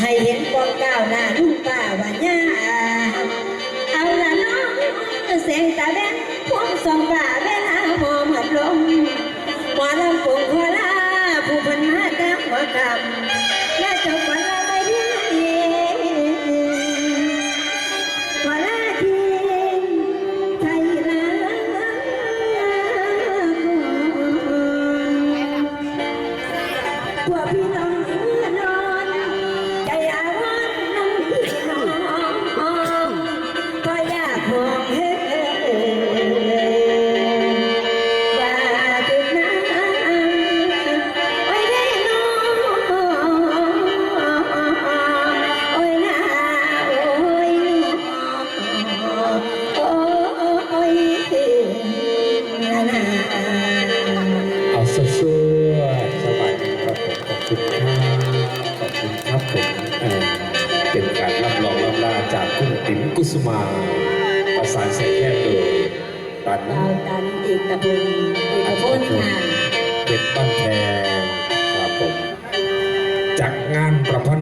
ให้เห็นความก้าวหน้าทุ่งป่าวันยาเอาละน้องเสียงตาแบนพวงสองป่าเบนาหอมหัดลมหัวลำโพงหัวลาผู้พันมาตามหัวกำและเจ้าวันเราไปเรียนหัวลาทีไทยรักพวกพี่น้อง ขอเอาจุดนั้ยได้น้อาโอ้อ้นาาสดๆสบายครับผมขอบคุณครับผมเป็นการรับรอง ติ๋มกุสุมา ประสานใส่แพทย์โดยตันตันเอกตะพงเอกพงค่ะเป็นต้นแทนครับผมจากงานประพันธ์